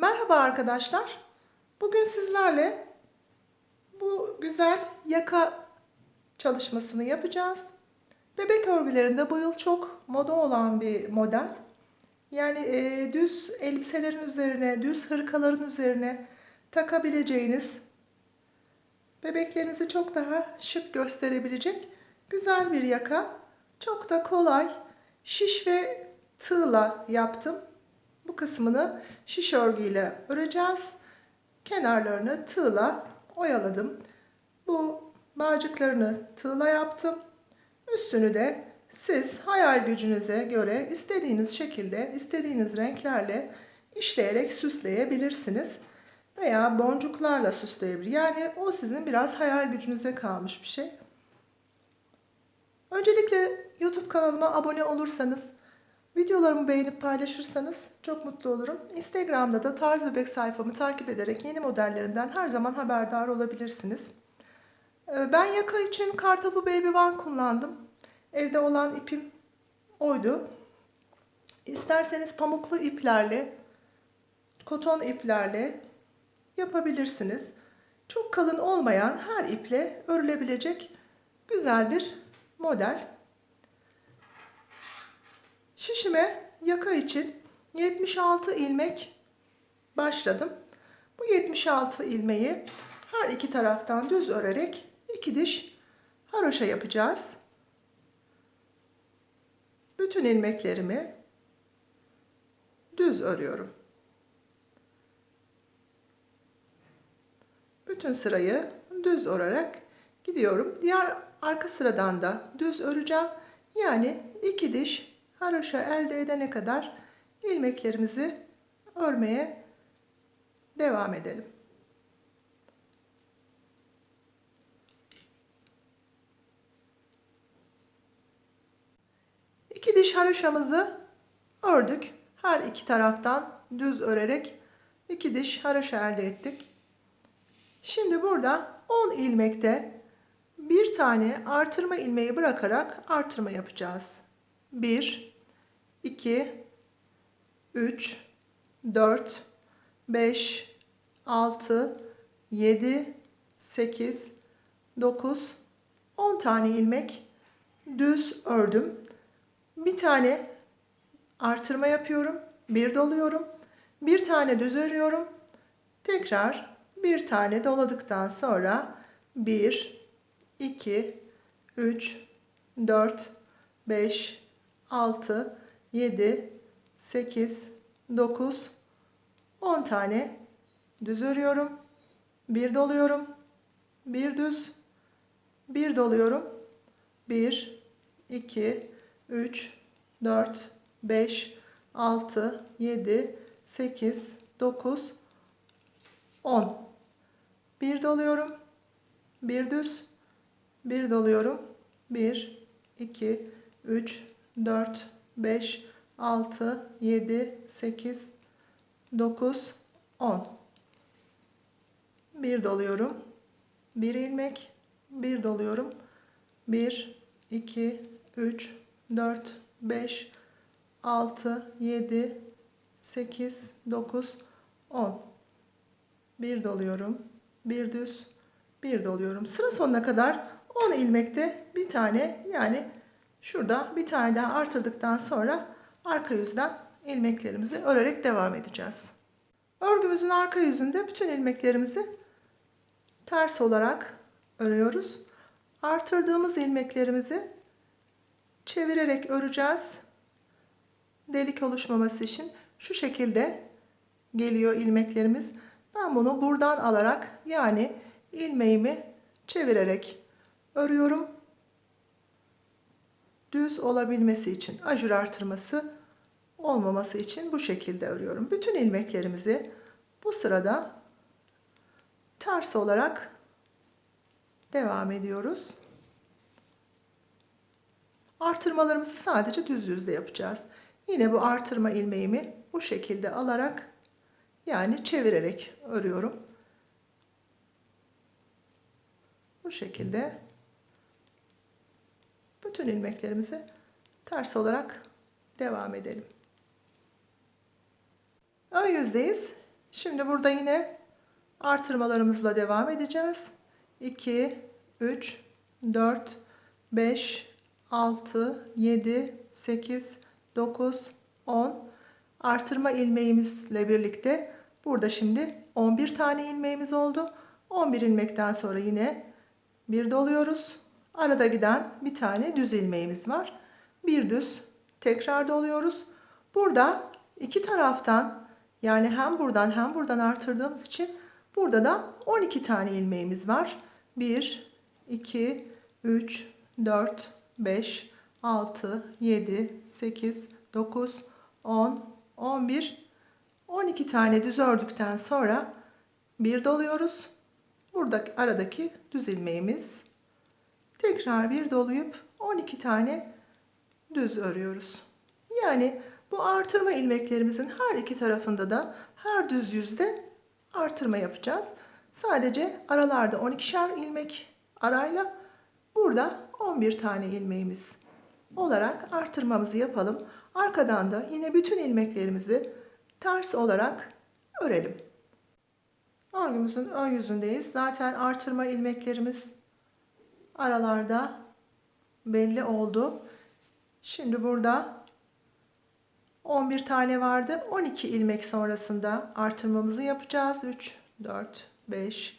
Merhaba arkadaşlar. Bugün sizlerle bu güzel yaka çalışmasını yapacağız. Bebek örgülerinde bu yıl çok moda olan bir model. Yani e, düz elbiselerin üzerine, düz hırkaların üzerine takabileceğiniz, bebeklerinizi çok daha şık gösterebilecek güzel bir yaka. Çok da kolay. Şiş ve tığla yaptım. Bu kısmını şiş örgüyle öreceğiz. Kenarlarını tığla oyaladım. Bu bağcıklarını tığla yaptım. Üstünü de siz hayal gücünüze göre istediğiniz şekilde, istediğiniz renklerle işleyerek süsleyebilirsiniz. Veya boncuklarla süsleyebilir. Yani o sizin biraz hayal gücünüze kalmış bir şey. Öncelikle YouTube kanalıma abone olursanız, videolarımı beğenip paylaşırsanız çok mutlu olurum. Instagram'da da Tarz Bebek sayfamı takip ederek yeni modellerimden her zaman haberdar olabilirsiniz. Ee, Ben yaka için Kartopu Baby One kullandım. Evde olan ipim oydu. İsterseniz pamuklu iplerle, koton iplerle yapabilirsiniz. Çok kalın olmayan her iple örülebilecek güzel bir model. Şişime yaka için 76 ilmek başladım. Bu 76 ilmeği her iki taraftan düz örerek iki diş haroşa yapacağız. Bütün ilmeklerimi düz örüyorum. Bütün sırayı düz örarak gidiyorum. Diğer arka sıradan da düz öreceğim. Yani iki diş haroşa elde edene kadar ilmeklerimizi örmeye devam edelim. İki diş haroşamızı ördük. Her iki taraftan düz örerek iki diş haroşa elde ettik. Şimdi burada 10 ilmekte bir tane artırma ilmeği bırakarak artırma yapacağız. 1 2 3 4 5 6 7 8 9 10 tane ilmek düz ördüm. Bir tane artırma yapıyorum. Bir doluyorum. Bir tane düz örüyorum. Tekrar bir tane doladıktan sonra 1 2 3 4 5 6 7 8 9 10 tane düz örüyorum. Bir doluyorum. Bir düz. Bir doluyorum. 1 2 3 4 5 6 7 8 9 10 bir doluyorum. Bir düz. Bir doluyorum. 1 2 3 4 5 6 7 8 9 10 bir doluyorum. Bir ilmek. Bir doluyorum. 1 2 3 4 5 6 7 8 9 10 bir doluyorum bir düz bir doluyorum sıra sonuna kadar 10 ilmekte bir tane yani şurada bir tane daha artırdıktan sonra arka yüzden ilmeklerimizi örerek devam edeceğiz örgümüzün arka yüzünde bütün ilmeklerimizi ters olarak örüyoruz artırdığımız ilmeklerimizi çevirerek öreceğiz delik oluşmaması için şu şekilde geliyor ilmeklerimiz. Ben bunu buradan alarak yani ilmeğimi çevirerek örüyorum. Düz olabilmesi için ajur artırması olmaması için bu şekilde örüyorum. Bütün ilmeklerimizi bu sırada ters olarak devam ediyoruz. Artırmalarımızı sadece düz yüzde yapacağız. Yine bu artırma ilmeğimi bu şekilde alarak yani çevirerek örüyorum. Bu şekilde bütün ilmeklerimizi ters olarak devam edelim. Ön yüzdeyiz. Şimdi burada yine artırmalarımızla devam edeceğiz. 2, 3, 4, 5, 6, 7, 8, 9, 10. Artırma ilmeğimizle birlikte burada şimdi 11 tane ilmeğimiz oldu. 11 ilmekten sonra yine bir doluyoruz. Arada giden bir tane düz ilmeğimiz var. Bir düz tekrar doluyoruz. Burada iki taraftan yani hem buradan hem buradan artırdığımız için burada da 12 tane ilmeğimiz var. 1, 2, 3, 4, 5, 6, 7, 8, 9, 10, 11, 12 tane düz ördükten sonra bir doluyoruz. Buradaki aradaki düz ilmeğimiz. Tekrar bir doluyup 12 tane düz örüyoruz. Yani bu artırma ilmeklerimizin her iki tarafında da her düz yüzde artırma yapacağız. Sadece aralarda 12'şer ilmek arayla burada 11 tane ilmeğimiz olarak artırmamızı yapalım. Arkadan da yine bütün ilmeklerimizi ters olarak örelim. Örgümüzün ön yüzündeyiz. Zaten artırma ilmeklerimiz aralarda belli oldu. Şimdi burada 11 tane vardı. 12 ilmek sonrasında artırmamızı yapacağız. 3, 4, 5,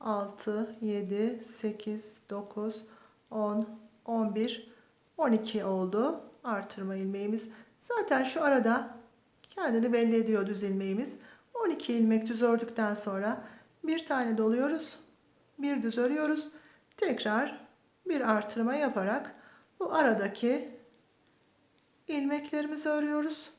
6, 7, 8, 9, 10, 11, 12 oldu artırma ilmeğimiz. Zaten şu arada kendini belli ediyor düz ilmeğimiz. 12 ilmek düz ördükten sonra bir tane doluyoruz. Bir düz örüyoruz. Tekrar bir artırma yaparak bu aradaki ilmeklerimizi örüyoruz.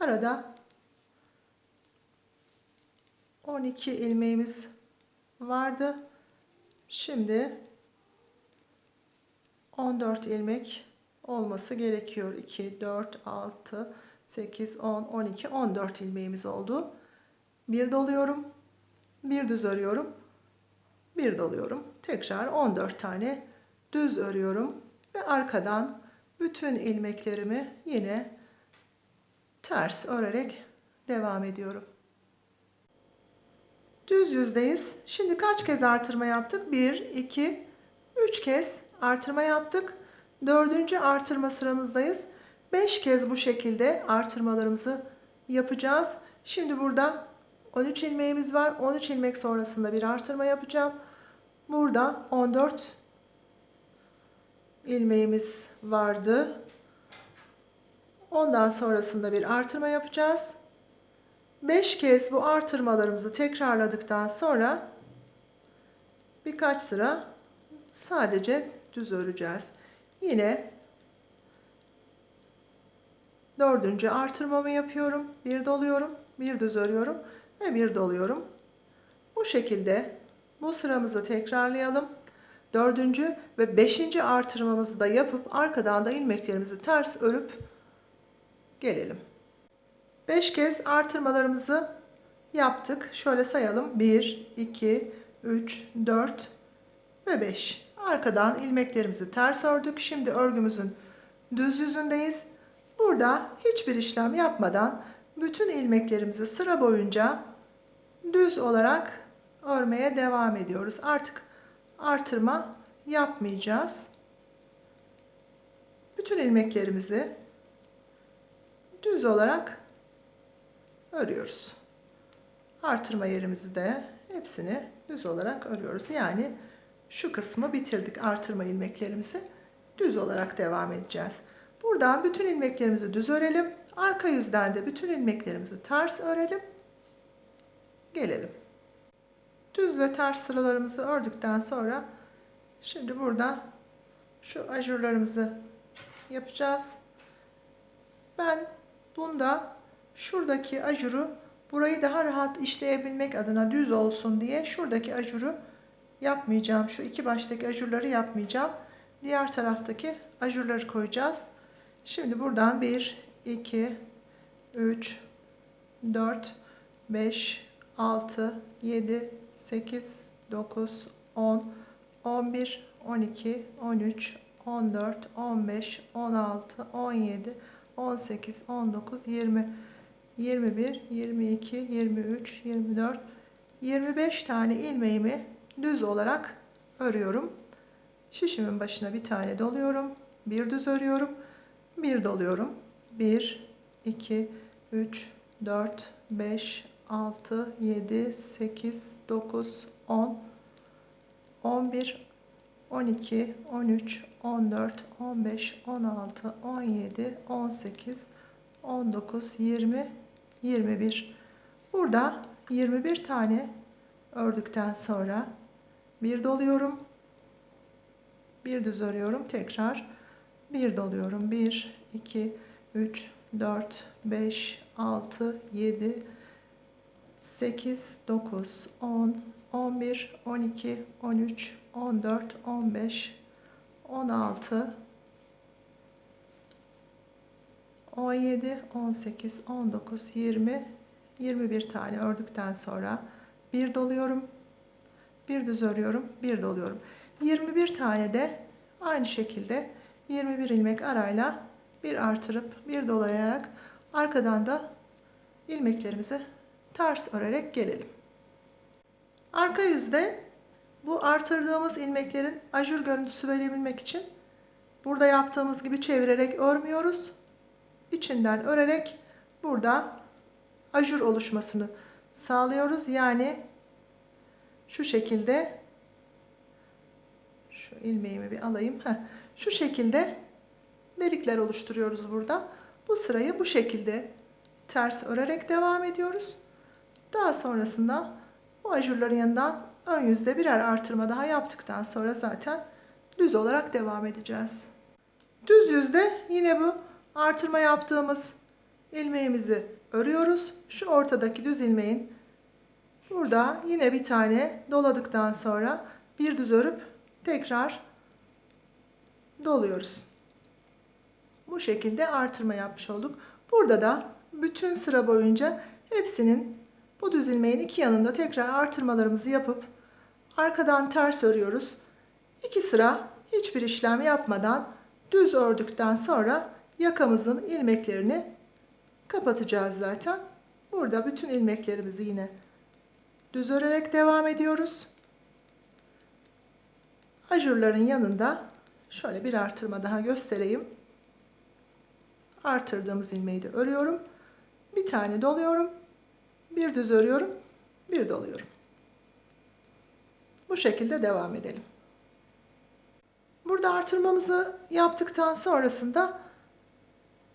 Arada 12 ilmeğimiz vardı. Şimdi 14 ilmek olması gerekiyor. 2, 4, 6, 8, 10, 12, 14 ilmeğimiz oldu. Bir doluyorum. Bir düz örüyorum. Bir doluyorum. Tekrar 14 tane düz örüyorum. Ve arkadan bütün ilmeklerimi yine ters örerek devam ediyorum. Düz yüzdeyiz. Şimdi kaç kez artırma yaptık? 1, 2, 3 kez artırma yaptık. Dördüncü artırma sıramızdayız. 5 kez bu şekilde artırmalarımızı yapacağız. Şimdi burada 13 ilmeğimiz var. 13 ilmek sonrasında bir artırma yapacağım. Burada 14 ilmeğimiz vardı. Ondan sonrasında bir artırma yapacağız. 5 kez bu artırmalarımızı tekrarladıktan sonra birkaç sıra sadece düz öreceğiz. Yine dördüncü artırmamı yapıyorum. Bir doluyorum, bir düz örüyorum ve bir doluyorum. Bu şekilde bu sıramızı tekrarlayalım. Dördüncü ve beşinci artırmamızı da yapıp arkadan da ilmeklerimizi ters örüp gelelim. Beş kez artırmalarımızı yaptık. Şöyle sayalım. 1, 2, 3, 4 ve 5. Arkadan ilmeklerimizi ters ördük. Şimdi örgümüzün düz yüzündeyiz. Burada hiçbir işlem yapmadan bütün ilmeklerimizi sıra boyunca düz olarak örmeye devam ediyoruz. Artık artırma yapmayacağız. Bütün ilmeklerimizi düz olarak örüyoruz. Artırma yerimizi de hepsini düz olarak örüyoruz. Yani şu kısmı bitirdik artırma ilmeklerimizi. Düz olarak devam edeceğiz. Buradan bütün ilmeklerimizi düz örelim. Arka yüzden de bütün ilmeklerimizi ters örelim. Gelelim. Düz ve ters sıralarımızı ördükten sonra şimdi burada şu ajurlarımızı yapacağız. Ben bunda şuradaki ajuru burayı daha rahat işleyebilmek adına düz olsun diye şuradaki ajuru yapmayacağım. Şu iki baştaki ajurları yapmayacağım. Diğer taraftaki ajurları koyacağız. Şimdi buradan 1, 2, 3, 4, 5, 6, 7, 8, 9, 10, 11, 12, 13, 14, 15, 16, 17, 18, 19, 20. 21, 22, 23, 24, 25 tane ilmeğimi düz olarak örüyorum. Şişimin başına bir tane doluyorum. Bir düz örüyorum. Bir doluyorum. 1, 2, 3, 4, 5, 6, 7, 8, 9, 10, 11, 12, 13, 14, 15, 16, 17, 18, 19, 20, 21. Burada 21 tane ördükten sonra bir doluyorum. Bir düz örüyorum. Tekrar bir doluyorum. 1, 2, 3, 4, 5, 6, 7, 8, 9, 10, 11, 12, 13, 14, 15, 16, 17, 18, 19, 20, 21 tane ördükten sonra bir doluyorum. Bir düz örüyorum, bir doluyorum. 21 tane de aynı şekilde 21 ilmek arayla bir artırıp bir dolayarak arkadan da ilmeklerimizi ters örerek gelelim. Arka yüzde bu artırdığımız ilmeklerin ajur görüntüsü verebilmek için burada yaptığımız gibi çevirerek örmüyoruz. İçinden örerek burada ajur oluşmasını sağlıyoruz. Yani şu şekilde şu ilmeğimi bir alayım. Heh, şu şekilde delikler oluşturuyoruz burada. Bu sırayı bu şekilde ters örerek devam ediyoruz. Daha sonrasında bu ajurların yanından ön yüzde birer artırma daha yaptıktan sonra zaten düz olarak devam edeceğiz. Düz yüzde yine bu artırma yaptığımız ilmeğimizi örüyoruz. Şu ortadaki düz ilmeğin burada yine bir tane doladıktan sonra bir düz örüp tekrar doluyoruz. Bu şekilde artırma yapmış olduk. Burada da bütün sıra boyunca hepsinin bu düz ilmeğin iki yanında tekrar artırmalarımızı yapıp arkadan ters örüyoruz. İki sıra hiçbir işlem yapmadan düz ördükten sonra yakamızın ilmeklerini kapatacağız zaten. Burada bütün ilmeklerimizi yine düz örerek devam ediyoruz. Ajurların yanında şöyle bir artırma daha göstereyim. Artırdığımız ilmeği de örüyorum. Bir tane doluyorum. Bir düz örüyorum. Bir doluyorum. Bu şekilde devam edelim. Burada artırmamızı yaptıktan sonrasında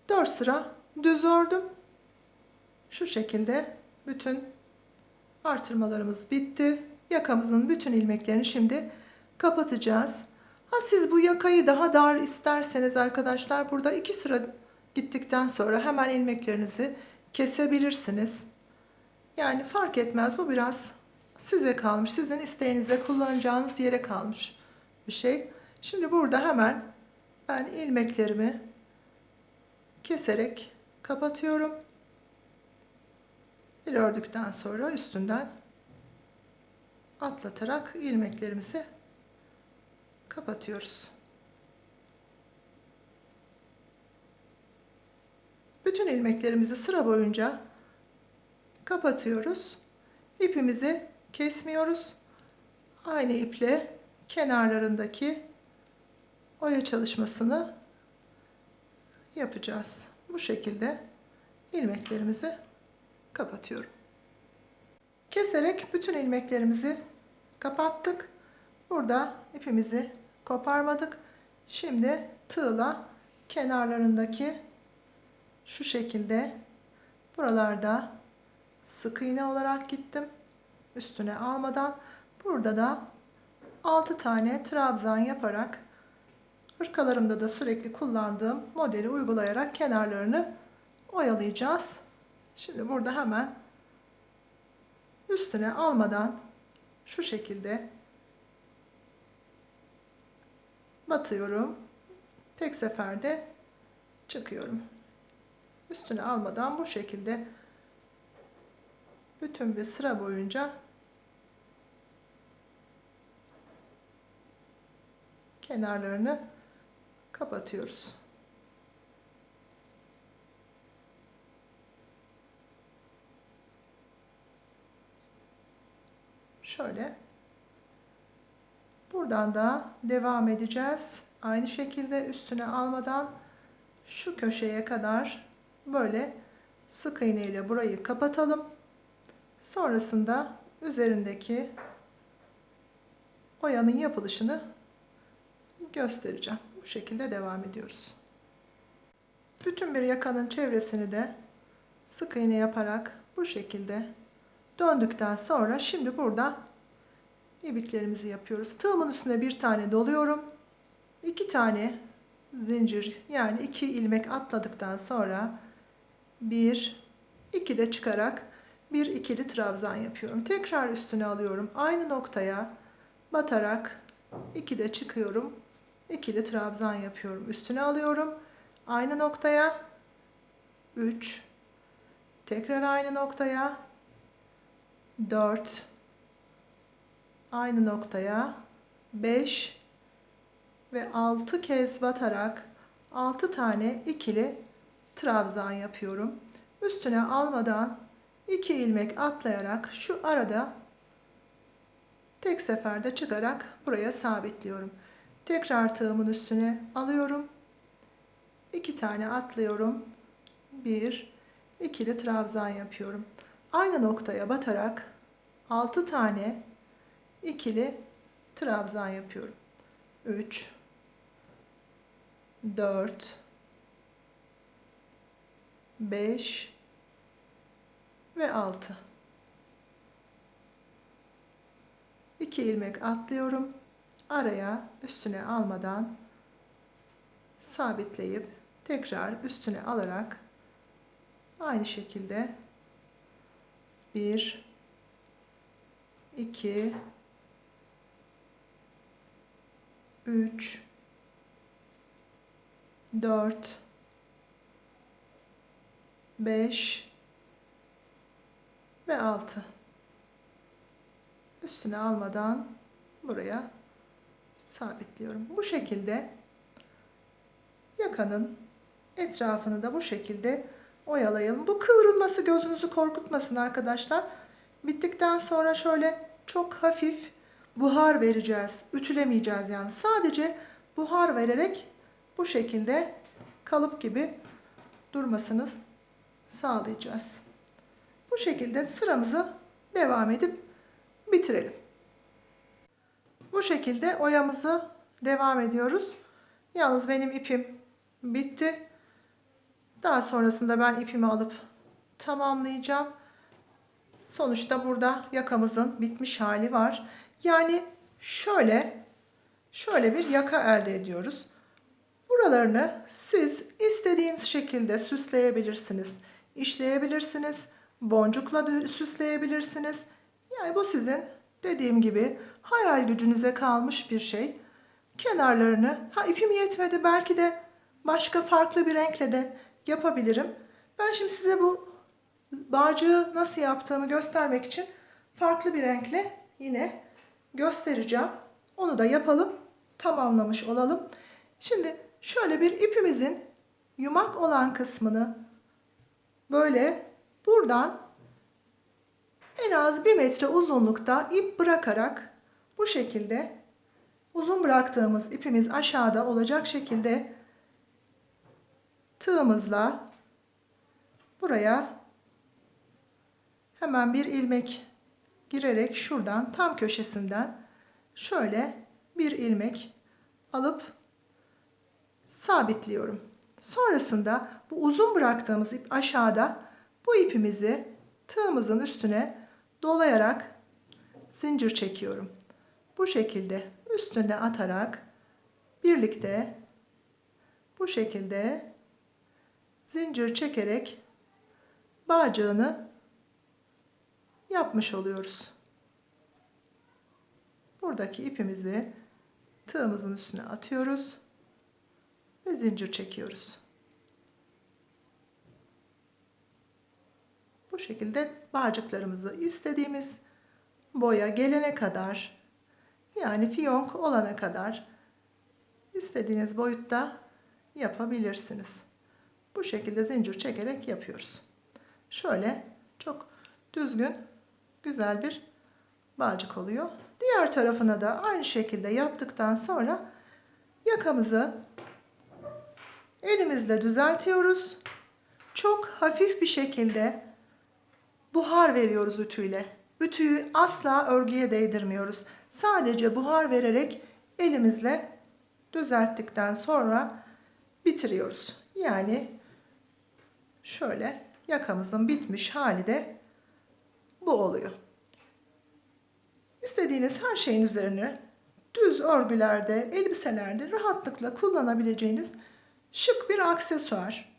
4 sıra düz ördüm. Şu şekilde bütün artırmalarımız bitti. Yakamızın bütün ilmeklerini şimdi kapatacağız. Ha siz bu yakayı daha dar isterseniz arkadaşlar burada iki sıra gittikten sonra hemen ilmeklerinizi kesebilirsiniz. Yani fark etmez bu biraz size kalmış. Sizin isteğinize kullanacağınız yere kalmış bir şey. Şimdi burada hemen ben ilmeklerimi keserek kapatıyorum. Bir ördükten sonra üstünden atlatarak ilmeklerimizi kapatıyoruz. Bütün ilmeklerimizi sıra boyunca kapatıyoruz. İpimizi kesmiyoruz. Aynı iple kenarlarındaki oya çalışmasını yapacağız. Bu şekilde ilmeklerimizi kapatıyorum. Keserek bütün ilmeklerimizi kapattık. Burada ipimizi koparmadık. Şimdi tığla kenarlarındaki şu şekilde buralarda sık iğne olarak gittim. Üstüne almadan burada da 6 tane trabzan yaparak hırkalarımda da sürekli kullandığım modeli uygulayarak kenarlarını oyalayacağız. Şimdi burada hemen üstüne almadan şu şekilde batıyorum. Tek seferde çıkıyorum. Üstüne almadan bu şekilde bütün bir sıra boyunca kenarlarını kapatıyoruz. Şöyle. Buradan da devam edeceğiz. Aynı şekilde üstüne almadan şu köşeye kadar böyle sık iğne ile burayı kapatalım. Sonrasında üzerindeki oyanın yapılışını göstereceğim. Bu şekilde devam ediyoruz. Bütün bir yakanın çevresini de sık iğne yaparak bu şekilde döndükten sonra şimdi burada ibiklerimizi yapıyoruz. Tığımın üstüne bir tane doluyorum. iki tane zincir yani iki ilmek atladıktan sonra bir iki de çıkarak bir ikili trabzan yapıyorum. Tekrar üstüne alıyorum. Aynı noktaya batarak iki de çıkıyorum. ikili trabzan yapıyorum. Üstüne alıyorum. Aynı noktaya 3 tekrar aynı noktaya 4 aynı noktaya 5 ve 6 kez batarak 6 tane ikili trabzan yapıyorum. Üstüne almadan 2 ilmek atlayarak şu arada tek seferde çıkarak buraya sabitliyorum. Tekrar tığımın üstüne alıyorum. 2 tane atlıyorum. 1 ikili trabzan yapıyorum. Aynı noktaya batarak 6 tane ikili trabzan yapıyorum. 3 4 5 ve 6 2 ilmek atlıyorum. Araya üstüne almadan sabitleyip tekrar üstüne alarak aynı şekilde 1 2 3 4 5 ve 6 üstüne almadan buraya sabitliyorum. Bu şekilde yakanın etrafını da bu şekilde oyalayalım. Bu kıvrılması gözünüzü korkutmasın arkadaşlar. Bittikten sonra şöyle çok hafif buhar vereceğiz. Ütülemeyeceğiz yani. Sadece buhar vererek bu şekilde kalıp gibi durmasını sağlayacağız. Bu şekilde sıramızı devam edip bitirelim. Bu şekilde oyamızı devam ediyoruz. Yalnız benim ipim bitti. Daha sonrasında ben ipimi alıp tamamlayacağım. Sonuçta burada yakamızın bitmiş hali var. Yani şöyle şöyle bir yaka elde ediyoruz. Buralarını siz istediğiniz şekilde süsleyebilirsiniz. işleyebilirsiniz. Boncukla süsleyebilirsiniz. Yani bu sizin dediğim gibi hayal gücünüze kalmış bir şey. Kenarlarını, ha ipim yetmedi belki de başka farklı bir renkle de yapabilirim. Ben şimdi size bu bağcığı nasıl yaptığımı göstermek için farklı bir renkle yine göstereceğim. Onu da yapalım, tamamlamış olalım. Şimdi şöyle bir ipimizin yumak olan kısmını böyle buradan en az bir metre uzunlukta ip bırakarak bu şekilde uzun bıraktığımız ipimiz aşağıda olacak şekilde tığımızla buraya hemen bir ilmek girerek şuradan tam köşesinden şöyle bir ilmek alıp sabitliyorum. Sonrasında bu uzun bıraktığımız ip aşağıda bu ipimizi tığımızın üstüne dolayarak zincir çekiyorum. Bu şekilde üstüne atarak birlikte bu şekilde zincir çekerek bağcığını yapmış oluyoruz. Buradaki ipimizi tığımızın üstüne atıyoruz ve zincir çekiyoruz. Bu şekilde bağcıklarımızı istediğimiz boya gelene kadar yani fiyonk olana kadar istediğiniz boyutta yapabilirsiniz. Bu şekilde zincir çekerek yapıyoruz. Şöyle çok düzgün güzel bir bağcık oluyor. Diğer tarafına da aynı şekilde yaptıktan sonra yakamızı elimizle düzeltiyoruz. Çok hafif bir şekilde buhar veriyoruz ütüyle. Ütüyü asla örgüye değdirmiyoruz. Sadece buhar vererek elimizle düzelttikten sonra bitiriyoruz. Yani şöyle yakamızın bitmiş hali de bu oluyor. İstediğiniz her şeyin üzerine düz örgülerde, elbiselerde rahatlıkla kullanabileceğiniz şık bir aksesuar.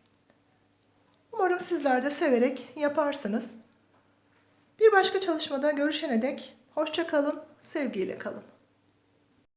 Umarım sizler de severek yaparsınız. Bir başka çalışmada görüşene dek hoşça kalın, sevgiyle kalın.